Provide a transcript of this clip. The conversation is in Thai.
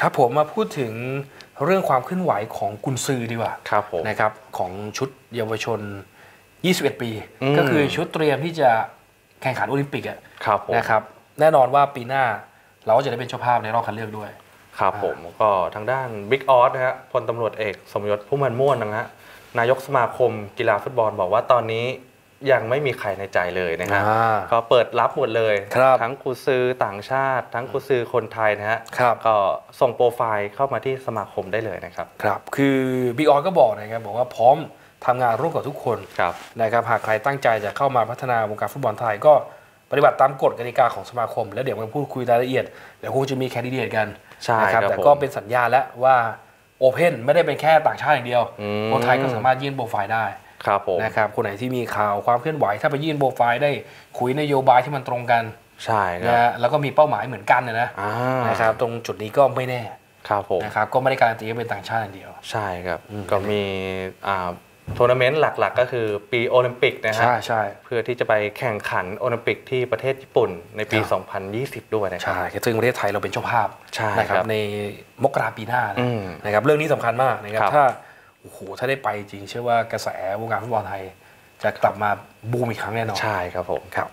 ครับผมมาพูดถึงเรื่องความเคลื่อนไหวของกุนซือดีกว่าครับผมนะครับของชุดเยาวชน 21 ปีอืมก็คือชุดเตรียมที่จะแข่งขันโอลิมปิกอะครับผมนะครับ แน่นอนว่าปีหน้าเราก็จะได้เป็นเจ้าภาพในรอบคัดเลือกด้วย ครับผมก็ทางด้านบิ๊กออสนะฮะพลตำรวจเอกสมยศพุ่มพันธ์ม่วนนะฮะนายกสมาคมกีฬาฟุตบอลบอกว่าตอนนี้ ยังไม่มีใครในใจเลยนะฮะอ่าก็เปิดรับหมดเลยครับทั้งกุซือต่างชาติ ทั้งกุซือคนไทยนะฮะครับก็ส่งโปรไฟล์เข้ามาที่สมาคมได้เลยนะครับครับคือบิ๊กออก็บอกนะครับบอกว่าพร้อมทำงานร่วมกับทุกคนครับนะครับหากใครตั้งใจจะเข้ามาพัฒนาวงการฟุตบอลไทยก็ปฏิบัติตามกฎกติกาของสมาคม แล้วเดี๋ยวมาพูดคุยรายละเอียดเดี๋ยวคงจะมีแคนดิเดตกันใช่นะครับครับแต่ผมก็เป็นสัญญาณแล้วว่าโอเพนไม่ได้เป็นแค่ต่างชาติอย่างเดียวอืมคนไทยก็สามารถยื่นโปรไฟล์ได้ ครับผมนะครับคนไหนที่มีข่าวความเคลื่อนไหวถ้าไปยื่นโปรไฟล์ได้คุยนโยบายที่มันตรงกันใช่คนะรับฮะแล้วก็มีเป้าหมายเหมือนกันนะนะอ่านะครับตรงจุดนี้ก็ไม่แน่ครับผมนะครับก็ไม่ได้การันตีว่าเป็นต่างชาติอย่างเดียว ใช่ครับอืมก็มีอ่าทัวร์นาเมนต์หลักๆ ก็คือปีโอลิมปิกนะฮะใช่ใช่เพื่อที่จะไปแข่งขันโอลิมปิกที่ประเทศญี่ปุ่นในปีครับ2020 ด้วยนะครัใช่ซึ่งประเทศไทยเราเป็นเจ้าภาพใช่นะคครัรับบในมกราปีหน้านะอืมนะครับเรื่องนี้สำคัญมากนะครับครับถ้า โอ้โหถ้าได้ไปจริงเชื่อว่ากระแสวงการฟุตบอลไทย จะกลับมาบูมอีกครั้งแน่นอน ใช่ครับผมครับ